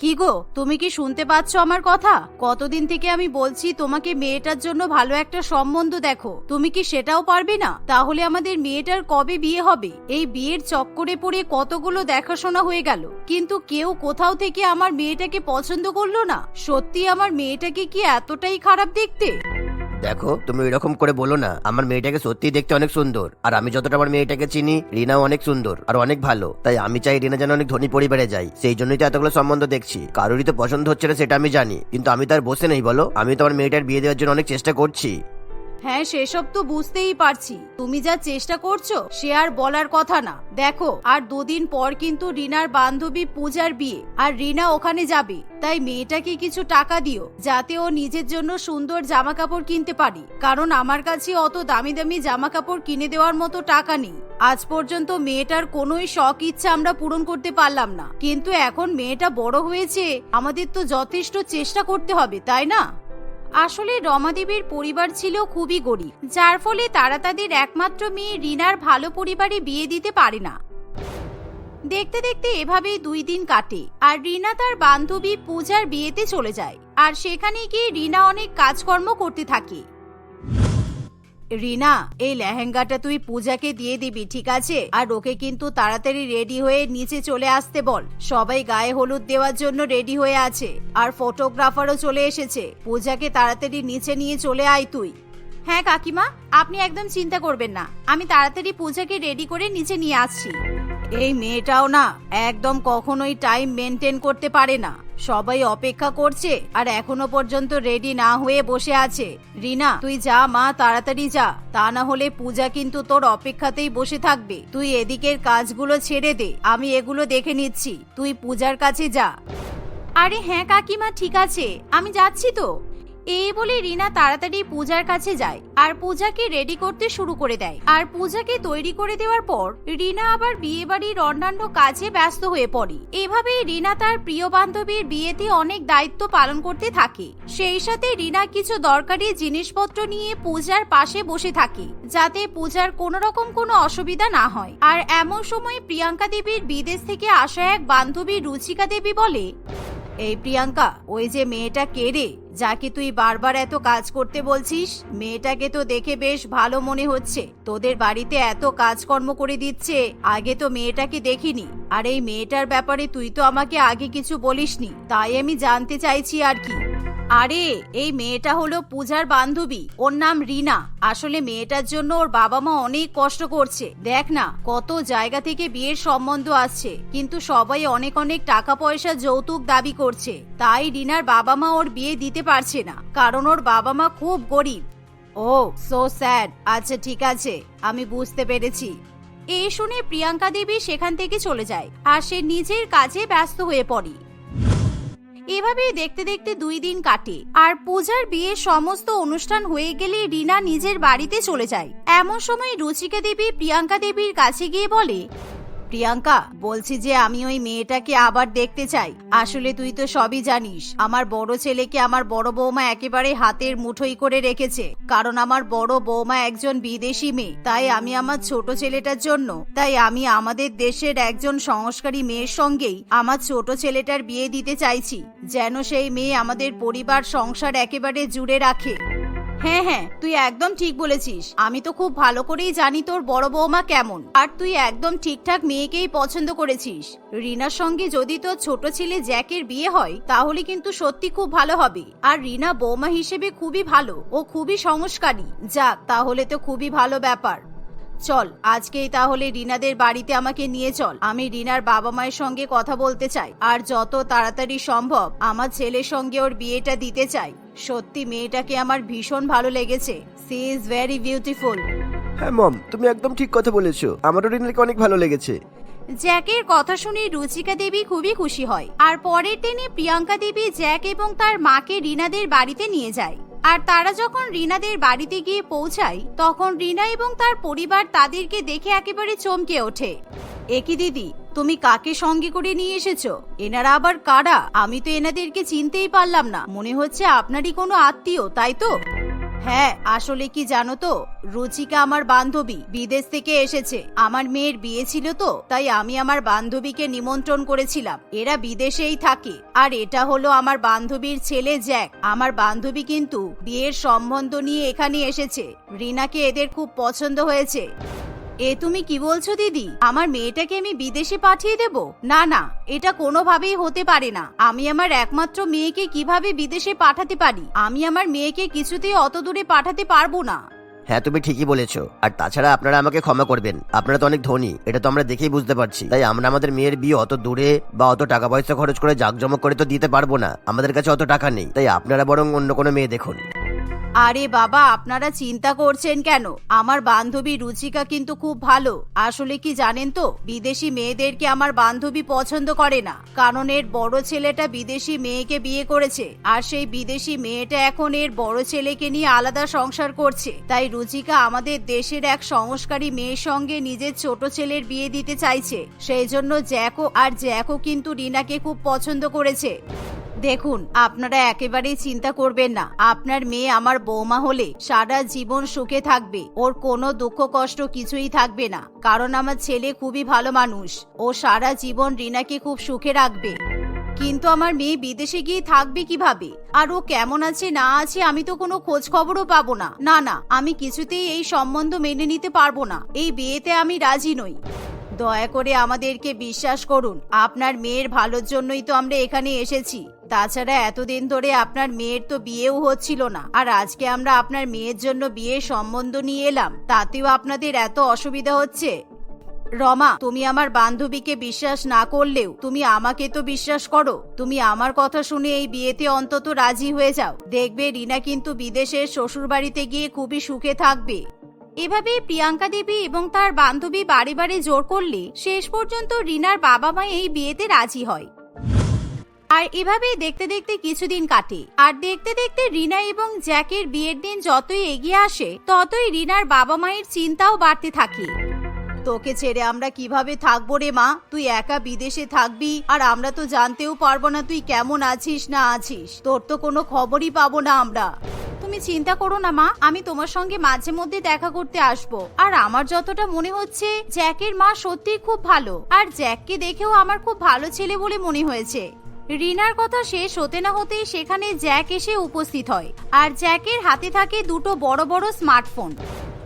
কি গো, তুমি কি শুনতে পাচ্ছ আমার কথা? কতদিন থেকে আমি বলছি তোমাকে মেয়েটার জন্য ভালো একটা সম্বন্ধ দেখো। তুমি কি সেটাও পারবে না? তাহলে আমাদের মেয়েটার কবে বিয়ে হবে? এই বিয়ের চক্করে পড়ে কতগুলো দেখাশোনা হয়ে গেল। কিন্তু কেউ কোথাও থেকে আমার মেয়েটাকে পছন্দ করল না। সত্যি আমার মেয়েটাকে কি এতটাই খারাপ দেখতে? দেখো, তুমি এরকম করে বলো না, আমার মেয়েটাকে সত্যি দেখতে অনেক সুন্দর। আর আমি যতটা আমার মেয়েটাকে চিনি, রিনাও অনেক সুন্দর, আর অনেক ভালো। তাই আমি চাই রিনা যেন অনেক ধনী পরিবারে যাই সেই জন্যই তো এতগুলো সম্বন্ধ দেখছি। কারোরই তো পছন্দ হচ্ছে না, সেটা আমি জানি। কিন্তু আমি তো আর বসে নেই, বলো? আমি তো আমার মেয়েটার বিয়ে দেওয়ার জন্য অনেক চেষ্টা করছি। হ্যাঁ সেসব তো বুঝতেই পারছি। তুমি যা চেষ্টা করছ, সে আর বলার কথা না। দেখো, আর দুদিন পর কিন্তু রিনার বান্ধবী পূজার বিয়ে, আর রিনা ওখানে যাবে। তাই মেয়েটাকে কিছু টাকা দিও, যাতে ও নিজের জন্য সুন্দর জামা কাপড় কিনতে পারে। কারণ আমার কাছে অত দামি দামি জামা কাপড় কিনে দেওয়ার মতো টাকা নেই। আজ পর্যন্ত মেয়েটার কোনোই শখ ইচ্ছা আমরা পূরণ করতে পারলাম না। কিন্তু এখন মেয়েটা বড় হয়েছে, আমাদের তো যথেষ্ট চেষ্টা করতে হবে, তাই না? আসলে রমাদেবীর পরিবার ছিল খুবই গরিব, যার ফলে তারা তাদের একমাত্র মেয়ে রিনার ভালো পরিবারে বিয়ে দিতে পারে না। দেখতে দেখতে এভাবেই দুই দিন কাটে আর রিনা তার বান্ধবী পূজার বিয়েতে চলে যায়, আর সেখানে গিয়ে রিনা অনেক কাজকর্ম করতে থাকে। রিনা, এই লেহেঙ্গাটা তুই পূজাকে দিয়ে দিবি, ঠিক আছে? আর ওকে কিন্তু তাড়াতাড়ি রেডি হয়ে নিচে চলে আসতে বল। সবাই গায়ে হলুদ দেওয়ার জন্য রেডি হয়ে আছে। আর ফটোগ্রাফারও চলে এসেছে। পূজাকে তাড়াতাড়ি নিচে নিয়ে চলে আয় তুই। হ্যাঁ কাকিমা, আপনি একদম চিন্তা করবেন না। আমি তাড়াতাড়ি পূজাকে রেডি করে নিচে নিয়ে আসছি। এই মেয়েটাও না একদম কখনোই টাইম মেনটেন করতে পারে না। সবাই অপেক্ষা করছে আর এখনও পর্যন্ত রেডি না হয়ে বসে আছে। রিনা, তুই যা, মা, তাড়াতাড়ি যা। তা না হলে পূজা কিন্তু তোর অপেক্ষাতেই বসে থাকবে। তুই এদিকের কাজগুলো ছেড়ে দে, আমি এগুলো দেখে নিচ্ছি। তুই পূজার কাছে যা। আরে হ্যাঁ কাকিমা, ঠিক আছে। আমি যাচ্ছি তো। এই বলে রিনা তাড়াতাড়ি পূজার কাছে যায় আর পূজাকে রেডি করতে শুরু করে দেয়। আর পূজাকে তৈরি করে দেওয়ার পর রিনা আবার বিয়ে বাড়ির অন্যান্য কাজে ব্যস্ত হয়ে পড়ে। এভাবেই রিনা তার প্রিয় বান্ধবীর বিয়েতে অনেক দায়িত্ব পালন করতে থাকে। সেই সাথে রিনা কিছু দরকারি জিনিসপত্র নিয়ে পূজার পাশে বসে থাকে, যাতে পূজার কোনো রকম কোনো অসুবিধা না হয়। আর এমন সময় প্রিয়াঙ্কা দেবীর বিদেশ থেকে আসা এক বান্ধবী রুচিকা দেবী বলে, এই প্রিয়াঙ্কা, ওই যে মেয়েটা কে রে? যাকে তুই বারবার এত কাজ করতে বলছিস? মেয়েটাকে তো দেখে বেশ ভালো মনে হচ্ছে। তোদের বাড়িতে এত কাজকর্ম করে দিচ্ছে, আগে তো মেয়েটাকে দেখিনি। আর এই মেয়েটার ব্যাপারে তুই তো আমাকে আগে কিছু বলিসনি, তাই আমি জানতে চাইছি আর কি। আরে, এই মেয়েটা হলো পূজার বান্ধবী। ওর নাম রিনা। আসলে মেয়েটার জন্য ওর বাবা মা অনেক কষ্ট করছে। দেখ না, কত জায়গা থেকে বিয়ের সম্বন্ধ আসছে। কিন্তু সবাই অনেক অনেক টাকা পয়সা যৌতুক দাবি করছে। তাই রিনার বাবা মা ওর বিয়ে দিতে পারছে না। কারণ ওর বাবা মা খুব গরিব। ও সো স্যাড আচ্ছা ঠিক আছে। আমি বুঝতে পেরেছি। এই শুনে প্রিয়াঙ্কা দেবী সেখান থেকে চলে যায়। আর সে নিজের কাজে ব্যস্ত হয়ে পড়ে। এভাবেই দেখতে দেখতে দুই দিন কাটে। আর পূজার বিয়ে সমস্ত অনুষ্ঠান হয়ে গেলে রিনা নিজের বাড়িতে চলে যায়। এমন সময় রুচিকা দেবী প্রিয়াঙ্কা দেবীর কাছে গিয়ে বলে প্রিয়াঙ্কা, বলছি যে আমি ওই মেয়েটাকে আবার দেখতে চাই। আসলে তুই তো সবই জানিস, আমার বড় ছেলেকে আমার বড় বৌমা একেবারে হাতের মুঠোই করে রেখেছে। কারণ আমার বড় বৌমা একজন বিদেশি মেয়ে, তাই আমি আমার ছোট ছেলেটার জন্য, তাই আমি আমাদের দেশের একজন সংস্কারী মেয়ের সঙ্গেই আমার ছোট ছেলেটার বিয়ে দিতে চাইছি, যেন সেই মেয়ে আমাদের পরিবার, সংসার একেবারে জুড়ে রাখে। হ্যাঁ হ্যাঁ তুই একদম ঠিক বলেছিস। আমি তো খুব ভালো করেই জানি তোর বড় বৌমা কেমন। আর তুই একদম ঠিকঠাক মেয়েকেই পছন্দ করেছিস। রিনার সঙ্গে যদি তোর ছোট ছেলে জ্যাকের বিয়ে হয়, তাহলে কিন্তু সত্যি খুব ভালো হবে। আর রিনা বৌমা হিসেবে খুবই ভালো, ও খুবই সংস্কারী। যাক, তাহলে তো খুবই ভালো ব্যাপার। চল আজকেই তাহলে রিনাদের বাড়িতে আমাকে নিয়ে চল। আমি রিনার বাবা মায়ের সঙ্গে কথা বলতে চাই আর যত তাড়াতাড়ি সম্ভব আমার ছেলের সঙ্গে ওর বিয়েটা দিতে চাই। সত্যি মেয়েটাকে আমার ভীষণ ভালো লেগেছে। সি ইজ ভেরি বিউটিফুল হ্যাঁ মম তুমি একদম ঠিক কথা বলেছ। আমারও রিনাকে অনেক ভালো লেগেছে। জ্যাকের কথা শুনে রুচিকা দেবী খুবই খুশি হয় আর পরের দিনে প্রিয়াঙ্কা দেবী জ্যাক এবং তার মাকে রিনাদের বাড়িতে নিয়ে যায়। আর তারা যখন রিনাদের বাড়িতে গিয়ে পৌঁছায়, তখন রিনা এবং তার পরিবার তাদেরকে দেখে একেবারে চমকে ওঠে। একই দিদি, তুমি কাকে সঙ্গে করে নিয়ে এসেছ? এনারা আবার কারা? আমি তো এনাদেরকে চিনতেই পারলাম না। মনে হচ্ছে আপনারই কোনো আত্মীয়, তাই তো? হ্যাঁ আসলে কি জানো তো? রুচিকা আমার বান্ধবী, বিদেশ থেকে এসেছে। আমার মেয়ের বিয়ে ছিল তো, তাই আমি আমার বান্ধবীকে নিমন্ত্রণ করেছিলাম। এরা বিদেশেই থাকে। আর এটা হলো আমার বান্ধবীর ছেলে জ্যাক। আমার বান্ধবী কিন্তু বিয়ের সম্বন্ধ নিয়ে এখানে এসেছে। রিনাকে এদের খুব পছন্দ হয়েছে। এ তুমি কি বলছো, দিদি? আমার মেয়েটাকে আমি বিদেশে পাঠিয়ে দেব? না না, এটা কোনোভাবেই হতে পারে না। আমি আমার একমাত্র মেয়েকে কীভাবে বিদেশে পাঠাতে পারি? আমি আমার মেয়েকে কিছুতেই অত দূরে পাঠাতে পারব না। হ্যাঁ তুমি ঠিকই বলেছ। আর তাছাড়া আপনারা আমাকে ক্ষমা করবেন। আপনারা তো অনেক ধনী। এটা তো আমরা দেখেই বুঝতে পারছি। তাই আমরা আমাদের মেয়ের বিয়ে অত দূরে বা অত টাকা পয়সা খরচ করে জাঁকজমক করে তো দিতে পারব না। আমাদের কাছে অত টাকা নেই। তাই আপনারা বরং অন্য কোনো মেয়ে দেখুন। আরে বাবা, আপনারা চিন্তা করছেন কেন? আমার বান্ধবী রুচিকা কিন্তু খুব ভালো। আসলে কি জানেন তো, বিদেশি মেয়েদেরকে আমার বান্ধবী পছন্দ করে না। কারণ এর বড় ছেলেটা বিদেশি মেয়েকে বিয়ে করেছে, আর সেই বিদেশি মেয়েটা এখন এর বড় ছেলেকে নিয়ে আলাদা সংসার করছে। তাই রুচিকা আমাদের দেশের এক সংস্কারী মেয়ের সঙ্গে নিজের ছোট ছেলের বিয়ে দিতে চাইছে। সেই জন্য জ্যাকো আর জ্যাকো কিন্তু রিনাকে খুব পছন্দ করেছে। দেখুন, আপনারা একেবারেই চিন্তা করবেন না। আপনার মেয়ে আমার বৌমা হলে সারা জীবন সুখে থাকবে। ওর কোনো দুঃখ কষ্ট কিছুই থাকবে না। কারণ আমার ছেলে খুবই ভালো মানুষ। ও সারা জীবন রিনাকে খুব সুখে রাখবে। কিন্তু আমার মেয়ে বিদেশে গিয়ে থাকবে কীভাবে? আর ও কেমন আছে, না আছে, আমি তো কোনো খোঁজ খবরও পাবো না। না না, আমি কিছুতেই এই সম্বন্ধ মেনে নিতে পারব না। এই বিয়েতে আমি রাজি নই। দয়া করে আমাদেরকে বিশ্বাস করুন। আপনার মেয়ের ভালোর জন্যই তো আমরা এখানে এসেছি। তাছাড়া এতদিন ধরে আপনার মেয়ের তো বিয়েও হচ্ছিল না। আর আজকে আমরা আপনার মেয়ের জন্য বিয়ের সম্বন্ধ নিয়ে এলাম, তাতেও আপনাদের এত অসুবিধা হচ্ছে? রমা, তুমি আমার বান্ধবীকে বিশ্বাস না করলেও তুমি আমাকে তো বিশ্বাস করো। তুমি আমার কথা শুনে এই বিয়েতে অন্তত রাজি হয়ে যাও। দেখবে রিনা কিন্তু বিদেশের শ্বশুর বাড়িতে গিয়ে খুবই সুখে থাকবে। এভাবে প্রিয়াঙ্কা দেবী এবং তার বান্ধবী বাড়ি বাড়ি জোর করলে শেষ পর্যন্ত রিনার বাবা মা এই বিয়েতে রাজি হয়। আর এভাবেই দেখতে দেখতে কিছুদিন কাটে। আর দেখতে দেখতে রিনা এবং জ্যাকের বিয়ের দিন যতই এগিয়ে আসে ততই রিনার বাবা মায়ের চিন্তাও বাড়তে থাকে। তোকে ছেড়ে আমরা কীভাবে থাকব রে মা? তুই একা বিদেশে থাকবি আর আমরা তো জানতেও পারব না তুই কেমন আছিস না আছিস। তোর তো কোনো খবরই পাবো না আমরা। তুমি চিন্তা করো না মা আমি তোমার সঙ্গে মাঝে মধ্যে দেখা করতে আসব। আর আমার যতটা মনে হচ্ছে জ্যাকের মা সত্যিই খুব ভালো। আর জ্যাককে দেখেও আমার খুব ভালো ছেলে বলে মনে হয়েছে। রিনার কথা শেষ হতে না হতেই সেখানে জ্যাক এসে উপস্থিত হয়। আর জ্যাকের হাতে থাকে দুটো বড় বড় স্মার্টফোন।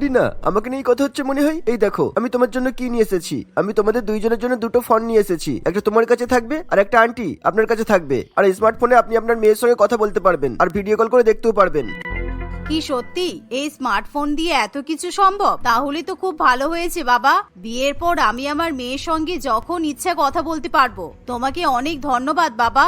রিনা, আমাকে নিয়ে কথা হচ্ছে মনে হয়? এই দেখো, আমি তোমার জন্য কি নিয়ে এসেছি? আমি তোমাদের দুইজনের জন্য দুটো ফোন নিয়ে এসেছি। একটা তোমার কাছে থাকবে, আর একটা আন্টি আপনার কাছে থাকবে। আর স্মার্টফোনে আপনি আপনার মেয়ের সঙ্গে কথা বলতে পারবেন, আর ভিডিও কল করে দেখতেও পারবেন। কি সত্যি? এই স্মার্টফোন দিয়ে এত কিছু সম্ভব? তাহলে তো খুব ভালো হয়েছে, বাবা। বিয়ের পর আমি আমার মেয়ের সঙ্গে যখন ইচ্ছা কথা বলতে পারব। তোমাকে অনেক ধন্যবাদ, বাবা।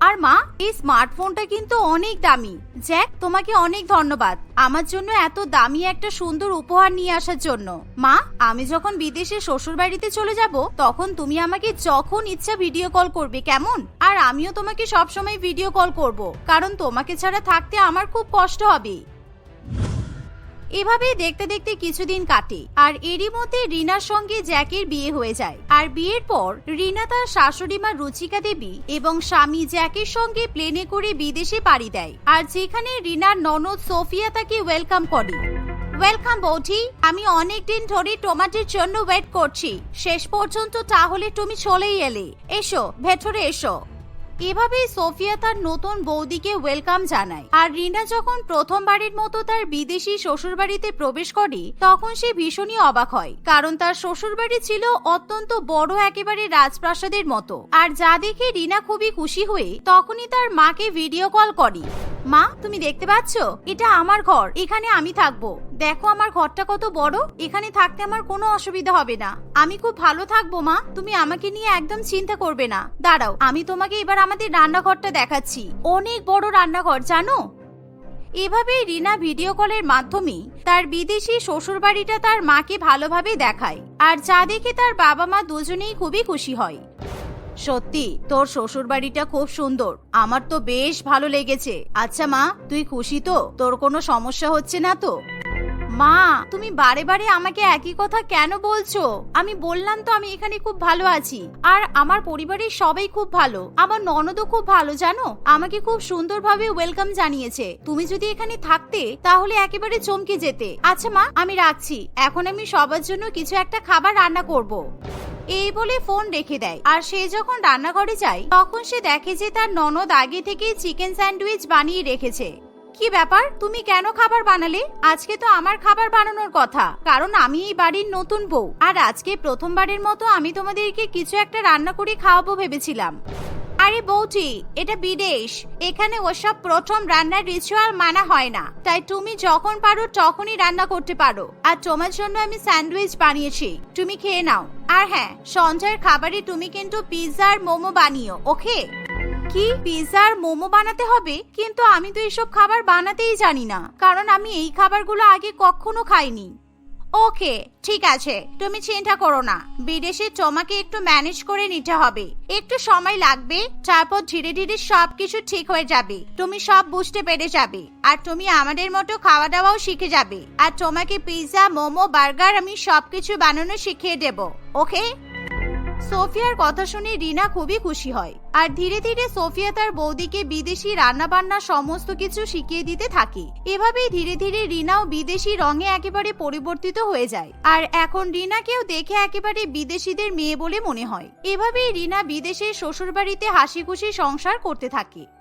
আর মা, এই স্মার্টফোনটা কিন্তু অনেক দামি। জ্যাক, তোমাকে অনেক ধন্যবাদ। আমার জন্য এত দামি একটা সুন্দর উপহার নিয়ে আসার জন্য। মা, আমি যখন বিদেশে শ্বশুর বাড়িতে চলে যাব, তখন তুমি আমাকে যখন ইচ্ছা ভিডিও কল করবে, কেমন? আর আমিও তোমাকে সবসময় ভিডিও কল করব। কারণ তোমাকে ছাড়া থাকতে আমার খুব কষ্ট হবে। এভাবেই দেখতে দেখতে কিছুদিন কাটে, আর এরই মধ্যে রিনার সঙ্গে জ্যাকের বিয়ে হয়ে যায়। আর বিয়ের পর, রিনা তার শাশুড়ি মা রুচিকা দেবী এবং স্বামী জ্যাকের সঙ্গে প্লেনে করে বিদেশে পাড়ি দেয়, আর যেখানে রিনার ননদ সোফিয়া তাকে ওয়েলকাম করে। ওয়েলকাম বৌঠি আমি অনেক দিন ধরে টমাটের জন্য ওয়েট করছি। শেষ পর্যন্ত তাহলে তুমি চলেই এলে। এসো, ভেতরে এসো। এভাবেই সোফিয়া তার নতুন বৌদিকে ওয়েলকাম জানায়। আর রিনা যখন প্রথমবারের মতো তার বিদেশি শ্বশুরবাড়িতে প্রবেশ করে, তখন সে ভীষণই অবাক হয়, কারণ তার শ্বশুরবাড়ি ছিল অত্যন্ত বড় একেবারে রাজপ্রাসাদের মতো। আর যা দেখে রিনা খুবই খুশি হয়ে তখনই তার মাকে ভিডিও কল করে। মা, তুমি দেখতে পাচ্ছ? এটা আমার ঘর, এখানে আমি থাকব। দেখো আমার ঘরটা কত বড়, এখানে থাকতে আমার কোনো অসুবিধা হবে না। আমি খুব ভালো থাকব, মা। তুমি আমাকে নিয়ে একদম চিন্তা করবে না। দাঁড়াও, আমি তোমাকে এবার আমাদের রান্নাঘরটা দেখাচ্ছি। অনেক বড় রান্নাঘর, জানো? এভাবেই রিনা ভিডিও কলের মাধ্যমে তার বিদেশি শ্বশুরবাড়িটা তার মাকে ভালোভাবে দেখায়। আর যা দেখে তার বাবা মা দুজনেই খুবই খুশি হয়। সত্যি, তোর শ্বশুর বাড়িটা খুব সুন্দর। আমার তো বেশ ভালো লেগেছে। আচ্ছা মা, তুই খুশি তো? তোর কোনো সমস্যা হচ্ছে না তো? মা, তুমি বারে বারে আমাকে একই কথা কেন বলছো? আমি বললাম তো আমি এখানে খুব ভালো আছি। আর আমার পরিবারের সবাই খুব ভালো। আমার ননদও খুব ভালো, জানো? আমাকে খুব সুন্দরভাবে ওয়েলকাম জানিয়েছে। তুমি যদি এখানে থাকতে, তাহলে একেবারে চমকে যেতে। আচ্ছা মা, আমি রাখছি। এখন আমি সবার জন্য কিছু একটা খাবার রান্না করব। এই বলে ফোন রেখে দেয়। আর সে যখন রান্নাঘরে যায়, তখন সে দেখে যে তার ননদ আগে থেকেই চিকেন স্যান্ডউইচ বানিয়ে রেখেছে। কি ব্যাপার? তুমি কেন খাবার বানালে? আজকে তো আমার খাবার বানানোর কথা। কারণ আমি এই বাড়ির নতুন বউ। আর আজকে প্রথমবারের মতো আমি তোমাদেরকে কিছু একটা রান্না করে খাওয়াবো ভেবেছিলাম। আরে বৌটি এটা বিদেশ। এখানে ওসব প্রথম রান্নার রিচুয়াল মানা হয় না। তাই তুমি যখন পারো তখনই রান্না করতে পারো। আর তোমার জন্য আমি স্যান্ডউইচ বানিয়েছি। তুমি খেয়ে নাও। আর হ্যাঁ সঞ্জয়ের খাবারে তুমি কিন্তু পিৎজা আর মোমো বানিও, ওকে? কি? পিৎজা আর মোমো বানাতে হবে? কিন্তু আমি তো এসব খাবার বানাতেই জানি না। কারণ আমি এই খাবারগুলো আগে কখনো খাইনি। ওকে, ঠিক আছে। তুমি চিন্তা করো না। বিদেশে তোমাকে একটু ম্যানেজ করে নিতে হবে। একটু সময় লাগবে, তারপর ধীরে ধীরে সবকিছু ঠিক হয়ে যাবে। তুমি সব বুঝতে পেরে যাবে। আর তুমি আমাদের মতো খাওয়া দাওয়াও শিখে যাবে। আর তোমাকে পিৎজা মোমো বার্গার আমি সবকিছু বানানো শিখিয়ে দেব। ওকে? সোফিয়ার কথা শুনে রিনা খুবই খুশি হয়। আর ধীরে ধীরে সোফিয়া তার বৌদিকে বিদেশি রান্না বান্না সমস্ত কিছু শিখিয়ে দিতে থাকে। এভাবেই ধীরে ধীরে রিনাও বিদেশি রঙে একেবারে পরিবর্তিত হয়ে যায়। আর এখন রিনাকেও দেখে একেবারে বিদেশিদের মেয়ে বলে মনে হয়। এভাবেই রিনা বিদেশের শ্বশুরবাড়িতে হাসি খুশি সংসার করতে থাকে।